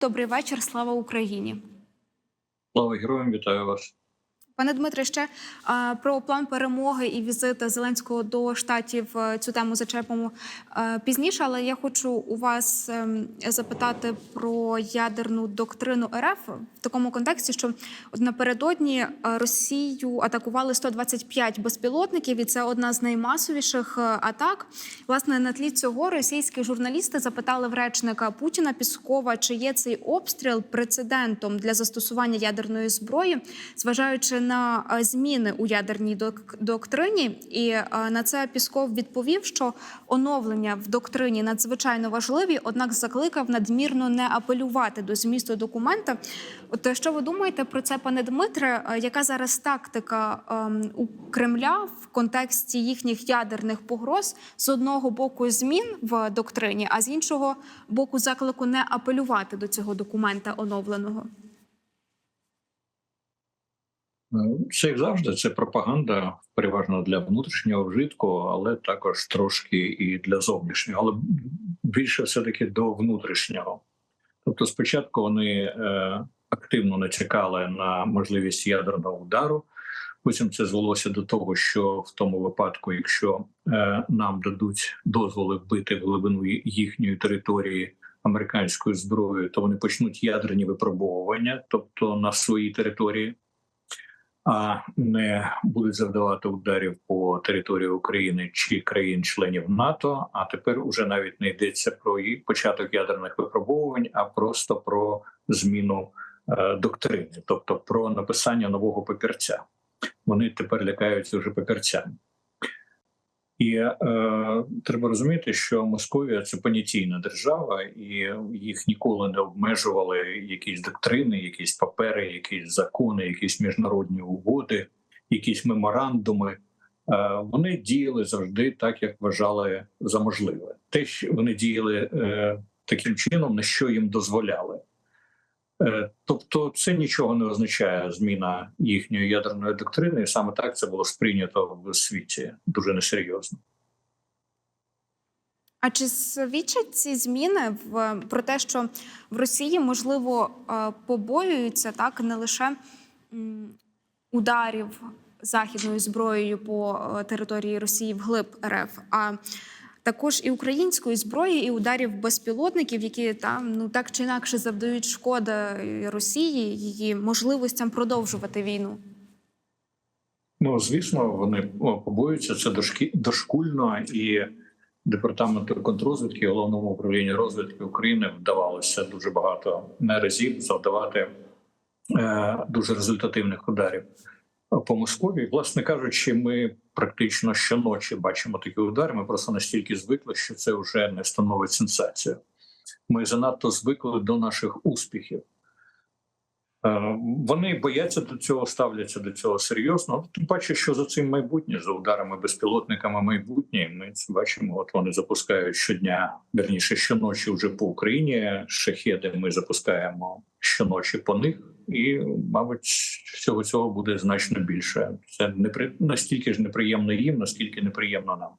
Добрий вечір. Слава Україні. Слава героям, вітаю вас. Пане Дмитре, ще про план перемоги і візит Зеленського до штатів е, цю тему зачепимо е, пізніше. Але я хочу у вас ем, запитати про ядерну доктрину РФ в такому контексті, що напередодні е, Росію атакували 125 безпілотників, і це одна з наймасовіших атак. Власне, на тлі цього російські журналісти запитали в речника Путіна Піскова, чи є цей обстріл прецедентом для застосування ядерної зброї, зважаючи на е, зміни у ядерній док- доктрині. І е, на це Пісков відповів, що оновлення в доктрині надзвичайно важливі, однак закликав надмірно не апелювати до змісту документа. От е, що ви думаєте про це, пане Дмитре? Яка зараз тактика ем, у Кремля в контексті їхніх ядерних погроз з одного боку змін в доктрині, а з іншого боку заклику не апелювати до цього документа оновленого? Це як завжди, це пропаганда переважно для внутрішнього вжитку, але також трошки і для зовнішнього, але більше все-таки до внутрішнього. Тобто, спочатку вони е, активно натякали на можливість ядерного удару. Потім це звелося до того, що в тому випадку, якщо е, нам дадуть дозволи вбити глибину їхньої території американською зброєю, то вони почнуть ядерні випробовування, тобто на своїй території а не будуть завдавати ударів по території України чи країн-членів НАТО. А тепер уже навіть не йдеться про її початок ядерних випробовувань, а просто про зміну е, доктрини, тобто про написання нового папірця. Вони тепер лякаються вже папірцями. І е, треба розуміти, що Московія це понятійна держава, і їх ніколи не обмежували якісь доктрини, якісь папери, якісь закони, якісь міжнародні угоди, якісь меморандуми. Е, вони діяли завжди так, як вважали за можливе. Те, що вони діяли е, таким чином, на що їм дозволяли. Е, Тобто, це нічого не означає зміна їхньої ядерної доктрини, і саме так це було сприйнято в світі дуже несерйозно. А чи свідчать ці зміни в про те, що в Росії можливо е, побоюються так не лише ударів західною зброєю по е, території Росії вглиб РФ, а також і української зброї, і ударів безпілотників, які там ну так чи інакше завдають шкоди Росії, її можливостям продовжувати війну. Ну звісно, вони побоюються це дошкі, дошкульно і департаменту контррозвідки, головному управлінню розвідки України вдавалося дуже багато разів завдавати е, дуже результативних ударів по Москві. Власне кажучи, ми практично щоночі бачимо такі удари. Ми просто настільки звикли, що це вже не становить сенсацією. Ми занадто звикли до наших успіхів. Е, Вони бояться до цього, ставляться до цього серйозно. Тим паче, що за цим майбутнє, за ударами безпілотниками майбутнє. Ми це бачимо. От вони запускають щодня, верніше щоночі вже по Україні. Шахеди ми запускаємо щоночі по них, і, мабуть, всього цього буде значно більше. Це не при настільки ж неприємно їм, наскільки неприємно нам.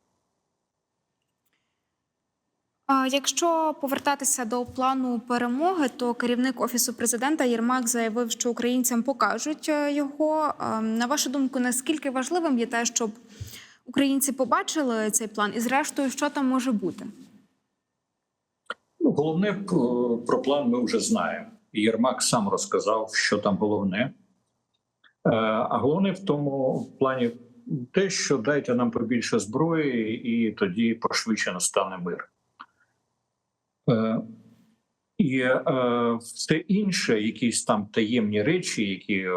Якщо повертатися до плану перемоги, то керівник офісу президента Єрмак заявив, що українцям покажуть е, його. На вашу думку, наскільки важливим є те, щоб українці побачили цей план, і зрештою, що там може бути? Ну, головне е, про план ми вже знаємо. Єрмак сам розказав, що там головне. Е, А головне в тому плані те, що дайте нам побільше зброї, і тоді пошвидше настане мир. Е, І е, все інше, якісь там таємні речі, які е,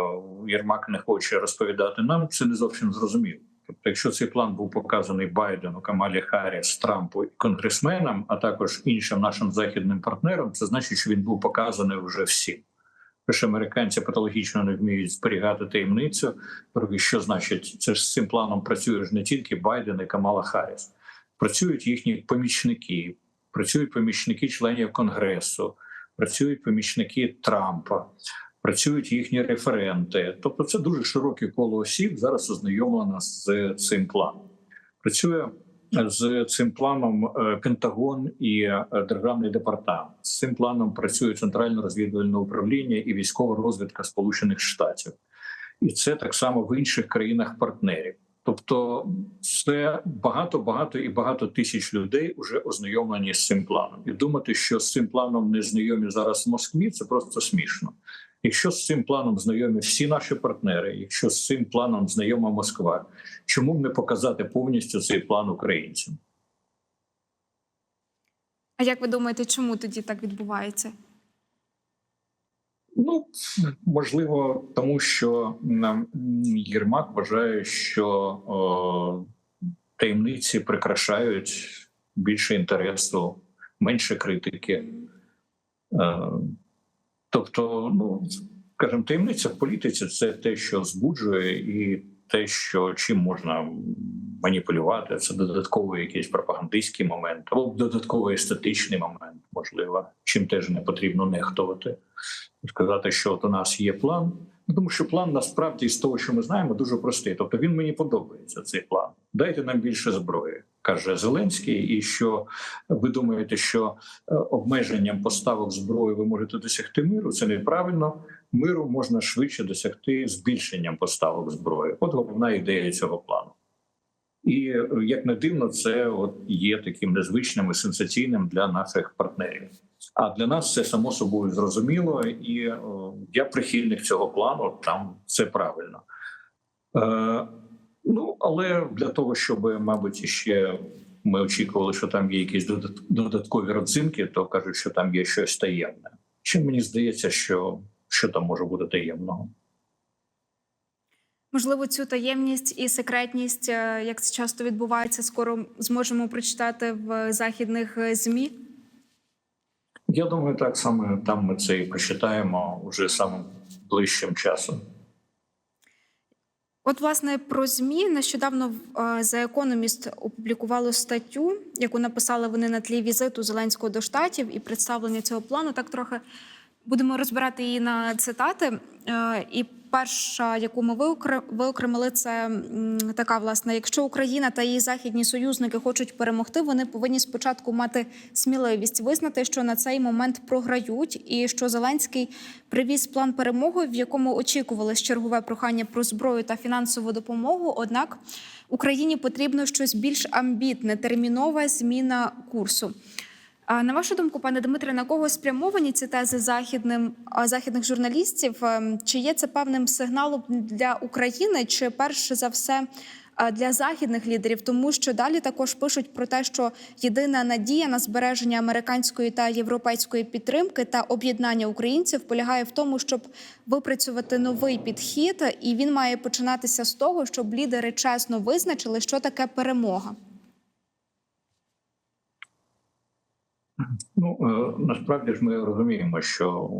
Єрмак не хоче розповідати нам, це не зовсім зрозуміло. Тобто, якщо цей план був показаний Байдену, Камалі Харріс, Трампу і конгресменам, а також іншим нашим західним партнерам, це значить, що він був показаний вже всім. Що американці патологічно не вміють зберігати таємницю. Що значить, це ж з цим планом працює ж не тільки Байден і Камала Харріс. працюють їхні помічники, працюють помічники членів Конгресу, працюють помічники Трампа, працюють їхні референти. Тобто, це дуже широке коло осіб зараз ознайомлено з цим планом. Працює з цим планом е, Пентагон і е, Державний департамент. З цим планом працює Центральне розвідувальне управління і військова розвідка Сполучених Штатів, і це так само в інших країнах-партнерів. Тобто, це багато, багато і багато тисяч людей вже ознайомлені з цим планом. І думати, що з цим планом не знайомі зараз в Москві, це просто смішно. Якщо з цим планом знайомі всі наші партнери, якщо з цим планом знайома Москва, чому б не показати повністю цей план українцям? А як ви думаєте, чому тоді так відбувається? Ну можливо, тому що Єрмак вважає, що о, таємниці прикрашають більше інтересу, менше критики. Е, тобто, ну скажімо, таємниця в політиці це те, що збуджує, і те, що чим можна маніпулювати, це додатковий якийсь пропагандистський момент, або додатковий естетичний момент, можливо, чим теж не потрібно нехтувати сказати, що от у нас є план. Ну, Тому що план насправді з того, що ми знаємо, дуже простий. Тобто він мені подобається. Цей план. Дайте нам більше зброї, каже Зеленський. І що ви думаєте, що е, обмеженням поставок зброї ви можете досягти миру? Це неправильно. Миру можна швидше досягти збільшенням поставок зброї. От головна ідея цього плану. І е, як не дивно, це от є таким незвичним і сенсаційним для наших партнерів. А для нас це само собою зрозуміло, і о, я прихильник цього плану. Там це правильно. Е, ну але для того, щоб, мабуть, ще ми очікували, що там є якісь додат- додаткові родзинки, то кажуть, що там є щось таємне. Чим мені здається, що, що там може бути таємного? Можливо, цю таємність і секретність, е, як це часто відбувається, скоро зможемо прочитати в західних е, змі. Я думаю, так саме там ми це і прочитаємо вже самим ближчим часом. От, власне, про змі нещодавно е, The Economist опублікувало статтю, яку написали вони на тлі візиту Зеленського до штатів і представлення цього плану. Так трохи будемо розбирати її на цитати. Е, І перша, яку ми виокре- виокремили, це така власне: якщо Україна та її західні союзники хочуть перемогти, вони повинні спочатку мати сміливість визнати, що на цей момент програють, і що Зеленський привіз план перемоги, в якому очікували чергове прохання про зброю та фінансову допомогу. Однак Україні потрібно щось більш амбітне, термінова зміна курсу. На вашу думку, пане Дмитре, на кого спрямовані ці тези західним західних журналістів? Ем, Чи є це певним сигналом для України, чи перш за все для західних лідерів? Тому що далі також пишуть про те, що єдина надія на збереження американської та європейської підтримки та об'єднання українців полягає в тому, щоб випрацювати новий підхід, і він має починатися з того, щоб лідери чесно визначили, що таке перемога. Ну е, насправді ж ми розуміємо, що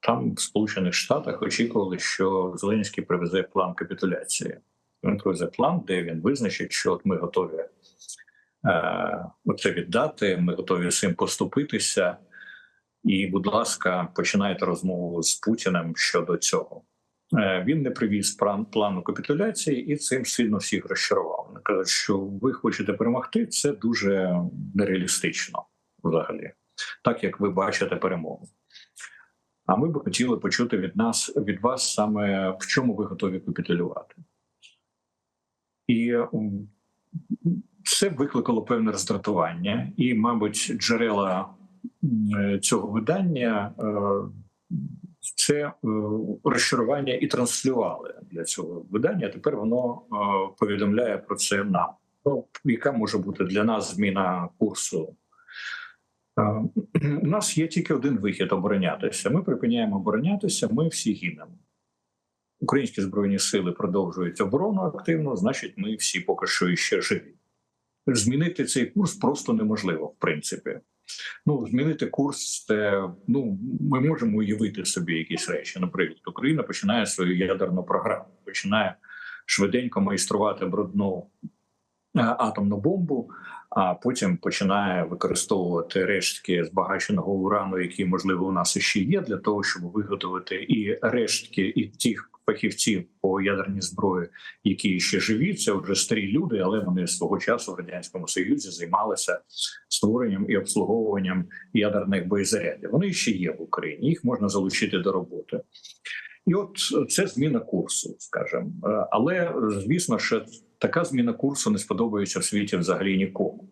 там в Сполучених Штатах очікували, що Зеленський привезе план капітуляції. Він привезе план, де він визначить, що от ми готові е, оце віддати, ми готові цим поступитися. І, будь ласка, починайте розмову з Путіним щодо цього. Е, Він не привіз план плану капітуляції і цим сильно всіх розчарував. Вони кажуть, що ви хочете перемогти, це дуже нереалістично взагалі, так як ви бачите перемогу. А ми б хотіли почути від нас від вас саме в чому ви готові капітулювати. І це викликало певне роздратування, і, мабуть, джерела цього видання е, це е, розчарування і транслювали для цього видання. Тепер воно е, повідомляє про це нам. Ну, яка може бути для нас зміна курсу? У нас є тільки один вихід оборонятися. Ми припиняємо оборонятися, ми всі гинемо. Українські збройні сили продовжують оборону активно, значить, ми всі поки що іще живі. Змінити цей курс просто неможливо, в принципі. Ну, змінити курс, це ну ми можемо уявити собі якісь речі. Наприклад, Україна починає свою ядерну програму, починає швиденько майструвати брудну атомну бомбу, а потім починає використовувати рештки збагаченого урану, які можливо у нас ще є, для того, щоб виготовити і рештки, і тих фахівців по ядерній зброї, які ще живі. Це вже старі люди, але вони свого часу в радянському союзі займалися створенням і обслуговуванням ядерних боєзарядів. Вони ще є в Україні. Їх можна залучити до роботи. І от це зміна курсу, скажімо. Е, Але звісно, що така зміна курсу не сподобається в світі взагалі нікому.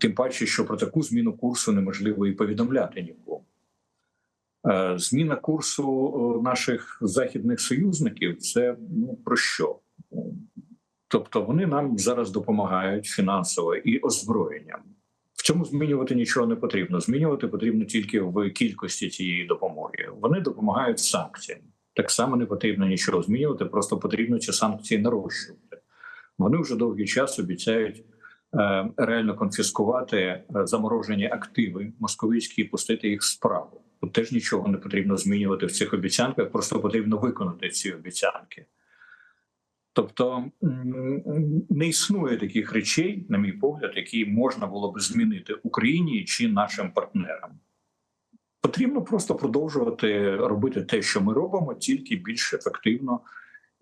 Тим паче, що про таку зміну курсу неможливо і повідомляти нікому. Е, Зміна курсу е, наших західних союзників це ну про що? Тобто вони нам зараз допомагають фінансово і озброєнням. В цьому змінювати нічого не потрібно. Змінювати потрібно тільки в кількості цієї допомоги. Вони допомагають санкціями. Так само не потрібно нічого змінювати, просто потрібно ці санкції нарощувати. Вони вже довгий час обіцяють е, реально конфіскувати е, заморожені активи московицькі і пустити їх справу. Тут теж нічого не потрібно змінювати в цих обіцянках, просто потрібно виконати ці обіцянки. Тобто не існує таких речей, на мій погляд, які можна було би змінити Україні чи нашим партнерам. Потрібно просто продовжувати робити те, що ми робимо, тільки більш ефективно,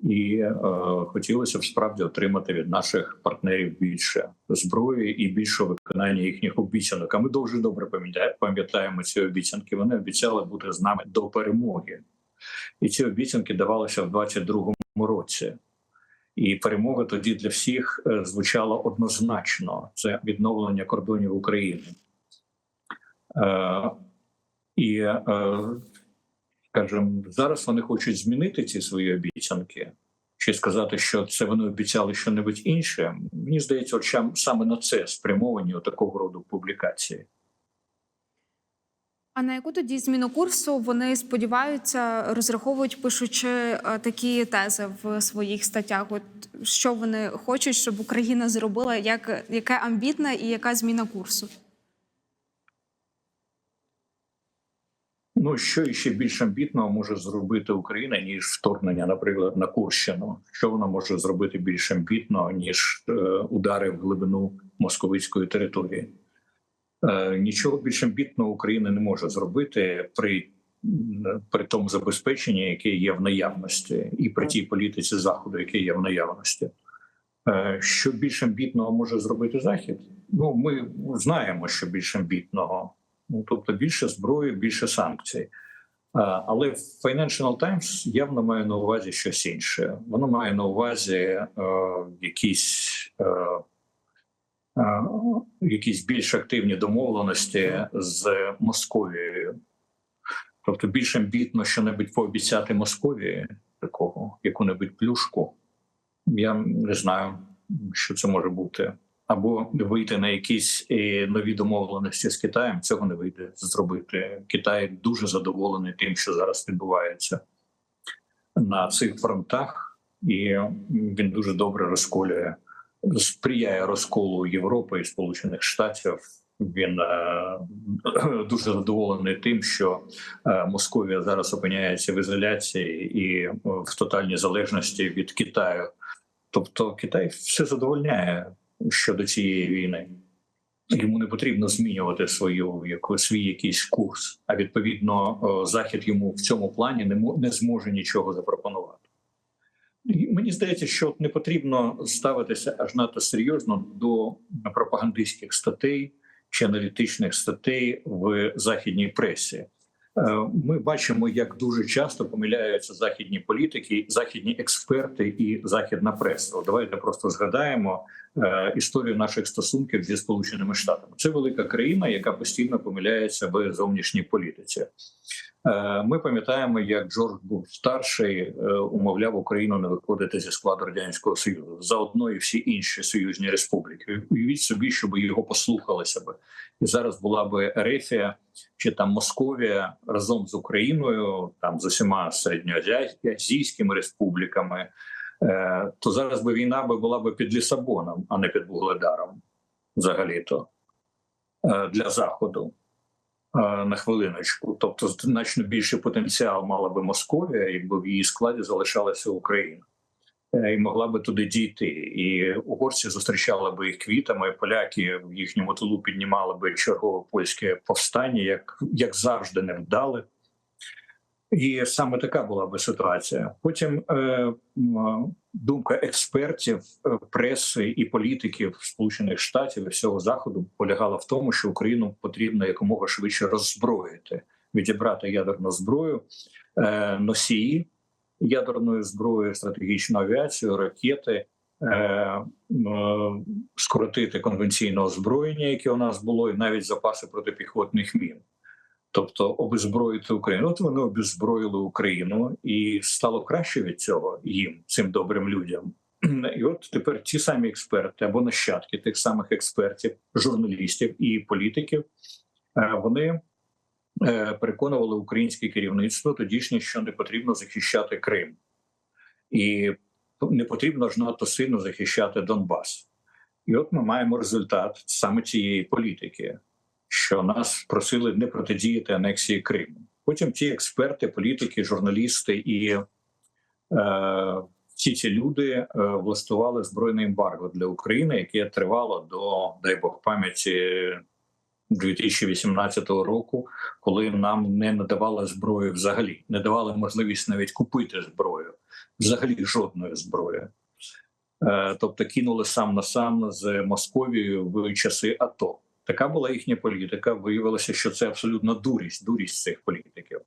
і е, хотілося б справді отримати від наших партнерів більше зброї і більше виконання їхніх обіцянок. А ми дуже добре пам'ятаємо ці обіцянки. Вони обіцяли бути з нами до перемоги, і ці обіцянки давалися в 22-му році. І перемога тоді для всіх е, звучала однозначно: це відновлення кордонів України. Е, і, е, скажімо, зараз вони хочуть змінити ці свої обіцянки, чи сказати, що це вони обіцяли щось інше. Мені здається, от саме на це спрямовані такого роду публікації. А на яку тоді зміну курсу вони сподіваються, розраховують, пишучи е, такі тези в своїх статтях? От що вони хочуть, щоб Україна зробила, як яке амбітна і яка зміна курсу? Ну що ще більш амбітного може зробити Україна ніж вторгнення, наприклад, на Курщину? Що вона може зробити більш амбітно ніж е, удари в глибину московицької території? Е, нічого більш амбітного Україна не може зробити при, при тому забезпеченні, яке є в наявності, і при тій політиці заходу, яке є в наявності. Е, Що більш амбітного може зробити Захід? Ну ми знаємо, що більш амбітного. Ну, тобто більше зброї, більше санкцій. Але Financial Times явно має на увазі щось інше. Воно має на увазі е, якісь, е, е, якісь більш активні домовленості з Московією. Тобто більш амбітно що-небудь пообіцяти Московії, такого, яку-небудь плюшку. Я не знаю, що це може бути або вийти на якісь е, нові домовленості з Китаєм. Цього не вийде зробити. Китай дуже задоволений тим, що зараз відбувається на цих фронтах, і він дуже добре розколює, сприяє розколу Європи і Сполучених Штатів. Він е, дуже задоволений тим, що е, Московія зараз опиняється в ізоляції і в тотальній залежності від Китаю. Тобто Китай все задовольняє щодо цієї війни. Йому не потрібно змінювати свою яку, свій якийсь курс. А відповідно, захід йому в цьому плані не не зможе нічого запропонувати. І мені здається, що не потрібно ставитися аж надто серйозно до пропагандистських статей чи аналітичних статей в західній пресі. Е, Ми бачимо, як дуже часто помиляються західні політики, західні експерти і західна преса. Давайте просто згадаємо е, історію наших стосунків зі сполученими штатами. Це велика країна, яка постійно помиляється в зовнішній політиці. Е, Ми пам'ятаємо, як Джордж Буш старший е, умовляв Україну не виходити зі складу радянського союзу заодно і всі інші союзні республіки. Уявіть собі, щоб його послухалися би, і зараз була би Ерефія чи там Московія разом з Україною, там з усіма середньоазійськими республіками. е, То зараз би війна була би під Лісабоном, а не під Вугледаром, взагалі-то для заходу на хвилиночку. Тобто, значно більший потенціал мала би Московія, якби в її складі залишалася Україна. Е, І могла би туди дійти, і угорці зустрічали би їх квітами. Поляки в їхньому тилу піднімали би чергове польське повстання, як, як завжди, невдале. І саме така була би ситуація. Потім е, думка експертів, е, преси і політиків Сполучених Штатів і всього заходу полягала в тому, що Україну потрібно якомога швидше роззброїти, відібрати ядерну зброю, е, носії ядерної зброї, стратегічну авіацію, ракети. е, е, Скоротити конвенційне озброєння, яке у нас було, і навіть запаси протипіхотних мін тобто обезброїти Україну. От вони обезброїли Україну, і стало краще від цього їм, цим добрим людям. І от тепер ті самі експерти або нащадки тих самих експертів, журналістів і політиків, е, вони е, переконували українське керівництво тодішнє, що не потрібно захищати Крим, і не потрібно ж надто сильно захищати Донбас. І от ми маємо результат саме цієї політики що нас просили не протидіяти анексії Криму. Потім ті експерти, політики, журналісти і е, всі ці люди е, влаштували збройне ембарго для України, яке тривало до дай Бог пам'яті 2018 року, коли нам не надавали зброю взагалі, не давали можливість навіть купити зброю, взагалі жодної зброї. Е, тобто кинули сам на сам з Московією в часи АТО. Така була їхня політика. Виявилося, що це абсолютно дурість, дурість цих політиків.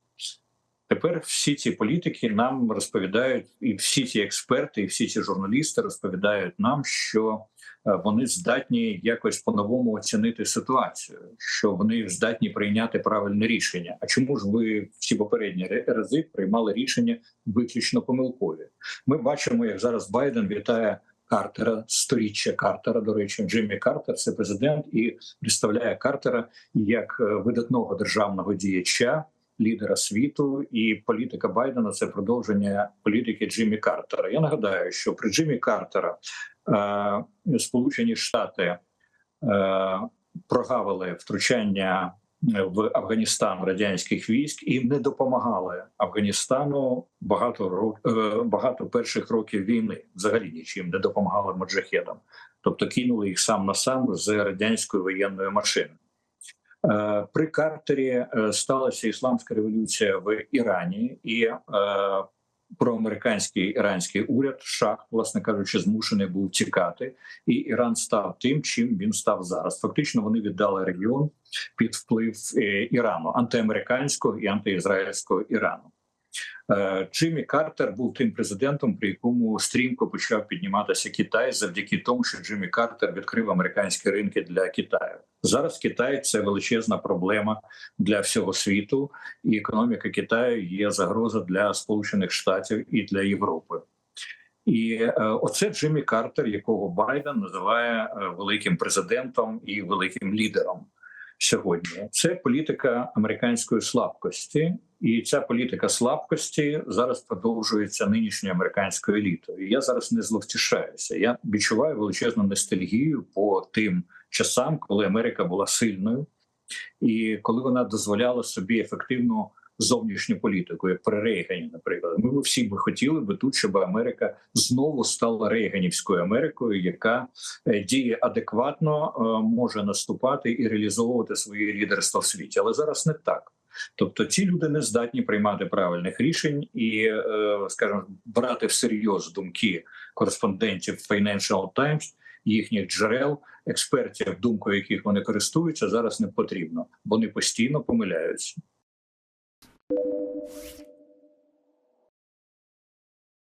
Тепер всі ці політики нам розповідають, і всі ці експерти, і всі ці журналісти розповідають нам, що е, вони здатні якось по-новому оцінити ситуацію, що вони здатні прийняти правильне рішення. А чому ж ви всі попередні рази приймали рішення виключно помилкові? Ми бачимо, як зараз Байден вітає. Картера, сторіччя Картера. До речі, Джиммі Картер це президент і представляє Картера як е, видатного державного діяча, лідера світу, і політика Байдена це продовження політики Джиммі Картера. Я нагадаю, що при Джиммі Картера е, Сполучені Штати е, прогавили втручання в Афганістан радянських військ і не допомагали Афганістану багато років, багато перших років війни. Взагалі нічим не допомагали маджахедам, тобто кинули їх сам на сам з радянської воєнної машини. Е, при Картері е, сталася ісламська революція в Ірані і е, проамериканський іранський уряд шах, власне кажучи, змушений був тікати, і Іран став тим, чим він став зараз. Фактично, вони віддали регіон під вплив е, Ірану, антиамериканського і антиізраїльського Ірану. Е, Джиммі Картер був тим президентом, при якому стрімко почав підніматися Китай завдяки тому, що Джиммі Картер відкрив американські ринки для Китаю. Зараз Китай це величезна проблема для всього світу, і економіка Китаю є загроза для Сполучених Штатів і для Європи. І е, оце Джиммі Картер, якого Байден називає е, великим президентом і великим лідером сьогодні. Це політика американської слабкості, і ця політика слабкості зараз продовжується нинішньою американською елітою. Я зараз не зловтішаюся. Я відчуваю величезну ностальгію по тим часам, коли Америка була сильною, і коли вона дозволяла собі ефективно зовнішню політику, як при Рейгані, наприклад, ми всі би хотіли би тут, щоб Америка знову стала Рейганівською Америкою, яка е, діє адекватно, е, може наступати і реалізовувати своє лідерство в світі, але зараз не так. Тобто ці люди не здатні приймати правильних рішень і, е, скажімо, брати всерйоз думки кореспондентів Financial Times, їхніх джерел, експертів, думкою яких вони користуються, зараз не потрібно. Вони постійно помиляються. Thank you.